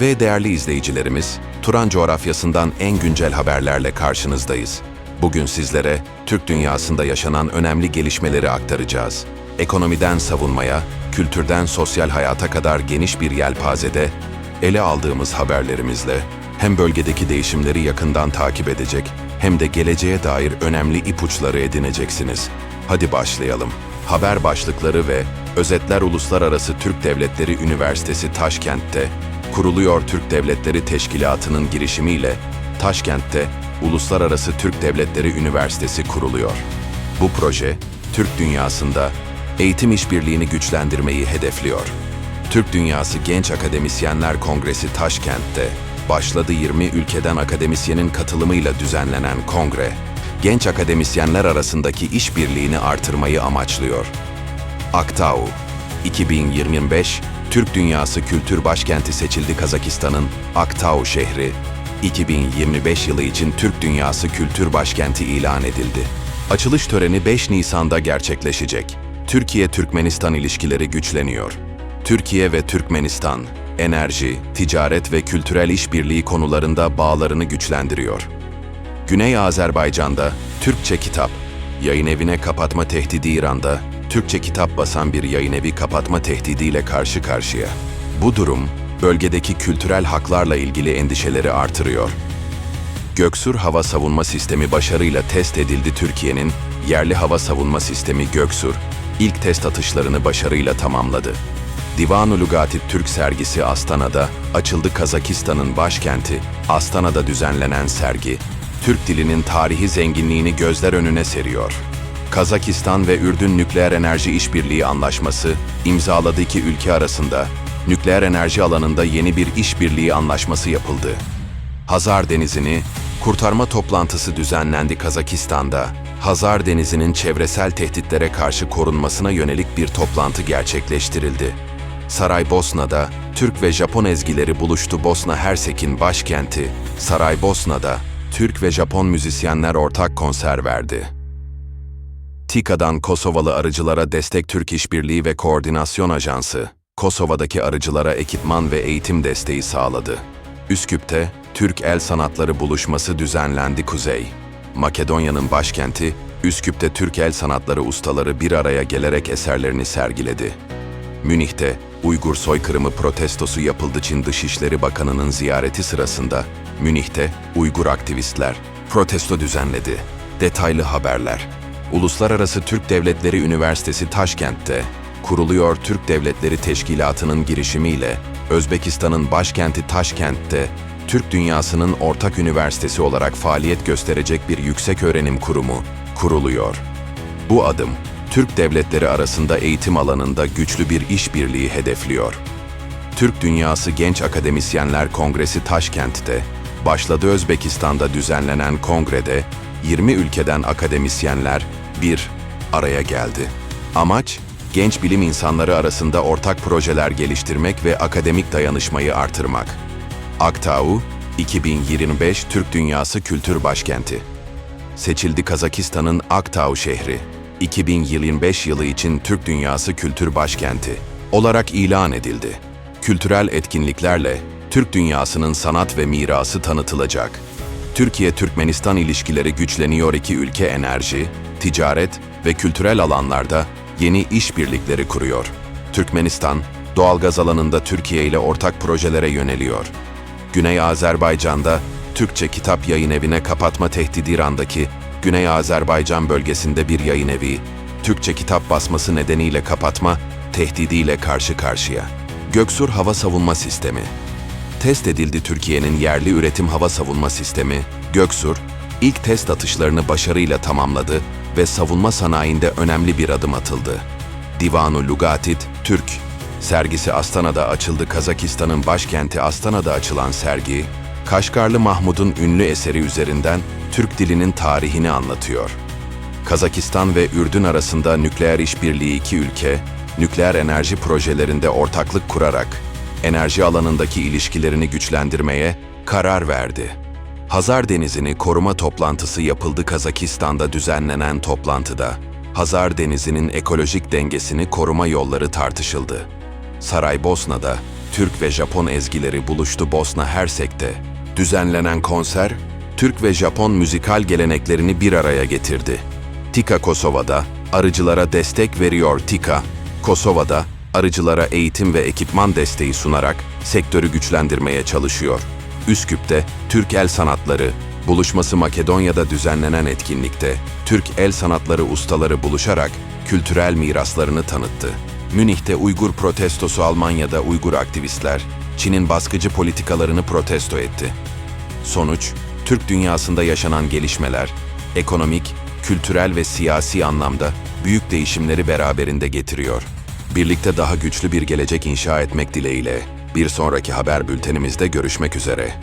Ve değerli izleyicilerimiz, Turan coğrafyasından en güncel haberlerle karşınızdayız. Bugün sizlere Türk dünyasında yaşanan önemli gelişmeleri aktaracağız. Ekonomiden savunmaya, kültürden sosyal hayata kadar geniş bir yelpazede ele aldığımız haberlerimizle hem bölgedeki değişimleri yakından takip edecek hem de geleceğe dair önemli ipuçları edineceksiniz. Hadi başlayalım. Haber başlıkları ve özetler Uluslararası Türk Devletleri Üniversitesi Taşkent'te kuruluyor Türk Devletleri Teşkilatı'nın girişimiyle Taşkent'te Uluslararası Türk Devletleri Üniversitesi kuruluyor. Bu proje, Türk dünyasında eğitim işbirliğini güçlendirmeyi hedefliyor. Türk Dünyası Genç Akademisyenler Kongresi Taşkent'te başladı 20 ülkeden akademisyenin katılımıyla düzenlenen kongre, genç akademisyenler arasındaki işbirliğini artırmayı amaçlıyor. Aktau 2025 Türk Dünyası Kültür Başkenti seçildi Kazakistan'ın Aktau şehri 2025 yılı için Türk Dünyası Kültür Başkenti ilan edildi. Açılış töreni 5 Nisan'da gerçekleşecek. Türkiye-Türkmenistan ilişkileri güçleniyor. Türkiye ve Türkmenistan, enerji, ticaret ve kültürel işbirliği konularında bağlarını güçlendiriyor. Güney Azerbaycan'da Türkçe kitap, yayın evine kapatma tehdidi İran'da Türkçe kitap basan bir yayın evi kapatma tehdidiyle karşı karşıya. Bu durum, bölgedeki kültürel haklarla ilgili endişeleri artırıyor. Göksur Hava Savunma Sistemi başarıyla test edildi Türkiye'nin yerli hava savunma sistemi Göksur, ilk test atışlarını başarıyla tamamladı. Divanu Lugatit Türk sergisi Astana'da açıldı Kazakistan'ın başkenti Astana'da düzenlenen sergi, Türk dilinin tarihi zenginliğini gözler önüne seriyor. Kazakistan ve Ürdün Nükleer Enerji İşbirliği Anlaşması imzaladı iki ülke arasında nükleer enerji alanında yeni bir işbirliği anlaşması yapıldı. Hazar Denizi'ni kurtarma toplantısı düzenlendi Kazakistan'da. Hazar Denizi'nin çevresel tehditlere karşı korunmasına yönelik bir toplantı gerçekleştirildi. Saraybosna'da Türk ve Japon ezgileri buluştu Bosna Hersek'in başkenti Saraybosna'da Türk ve Japon müzisyenler ortak konser verdi. TİKA'dan Kosovalı arıcılara destek Türk İşbirliği ve Koordinasyon Ajansı, Kosova'daki arıcılara ekipman ve eğitim desteği sağladı. Üsküp'te Türk El Sanatları Buluşması düzenlendi Kuzey. Makedonya'nın başkenti, Üsküp'te Türk El Sanatları ustaları bir araya gelerek eserlerini sergiledi. Münih'te Uygur soykırımı protestosu yapıldı Çin Dışişleri Bakanı'nın ziyareti sırasında Münih'te Uygur aktivistler protesto düzenledi. Detaylı haberler. Uluslararası Türk Devletleri Üniversitesi Taşkent'te kuruluyor Türk Devletleri Teşkilatı'nın girişimiyle Özbekistan'ın başkenti Taşkent'te Türk dünyasının ortak üniversitesi olarak faaliyet gösterecek bir yüksek öğrenim kurumu kuruluyor. Bu adım Türk devletleri arasında eğitim alanında güçlü bir işbirliği hedefliyor. Türk Dünyası Genç Akademisyenler Kongresi Taşkent'te başladı Özbekistan'da düzenlenen kongrede 20 ülkeden akademisyenler bir araya geldi. Amaç genç bilim insanları arasında ortak projeler geliştirmek ve akademik dayanışmayı artırmak. Aktau 2025 Türk Dünyası Kültür Başkenti. Seçildi Kazakistan'ın Aktau şehri. 2025 yılı için Türk Dünyası Kültür Başkenti olarak ilan edildi. Kültürel etkinliklerle Türk dünyasının sanat ve mirası tanıtılacak. Türkiye-Türkmenistan ilişkileri güçleniyor iki ülke enerji, ticaret ve kültürel alanlarda yeni işbirlikleri kuruyor. Türkmenistan, doğalgaz alanında Türkiye ile ortak projelere yöneliyor. Güney Azerbaycan'da Türkçe kitap yayın evine kapatma tehdidi İran'daki Güney Azerbaycan bölgesinde bir yayın evi, Türkçe kitap basması nedeniyle kapatma tehdidiyle karşı karşıya. Göksur Hava Savunma Sistemi Test edildi Türkiye'nin yerli üretim hava savunma sistemi, Göksur, ilk test atışlarını başarıyla tamamladı ve savunma sanayinde önemli bir adım atıldı. Divanu Lugatit, Türk, sergisi Astana'da açıldı. Kazakistan'ın başkenti Astana'da açılan sergi, Kaşgarlı Mahmud'un ünlü eseri üzerinden Türk dilinin tarihini anlatıyor. Kazakistan ve Ürdün arasında nükleer işbirliği iki ülke, nükleer enerji projelerinde ortaklık kurarak enerji alanındaki ilişkilerini güçlendirmeye karar verdi. Hazar Denizi'ni koruma toplantısı yapıldı Kazakistan'da düzenlenen toplantıda. Hazar Denizi'nin ekolojik dengesini koruma yolları tartışıldı. Saraybosna'da Türk ve Japon ezgileri buluştu Bosna Hersek'te. Düzenlenen konser, Türk ve Japon müzikal geleneklerini bir araya getirdi. Tika Kosova'da arıcılara destek veriyor Tika. Kosova'da arıcılara eğitim ve ekipman desteği sunarak sektörü güçlendirmeye çalışıyor. Üsküp'te Türk El Sanatları, buluşması Makedonya'da düzenlenen etkinlikte Türk el sanatları ustaları buluşarak kültürel miraslarını tanıttı. Münih'te Uygur protestosu Almanya'da Uygur aktivistler Çin'in baskıcı politikalarını protesto etti. Sonuç, Türk dünyasında yaşanan gelişmeler, ekonomik, kültürel ve siyasi anlamda büyük değişimleri beraberinde getiriyor. Birlikte daha güçlü bir gelecek inşa etmek dileğiyle bir sonraki haber bültenimizde görüşmek üzere.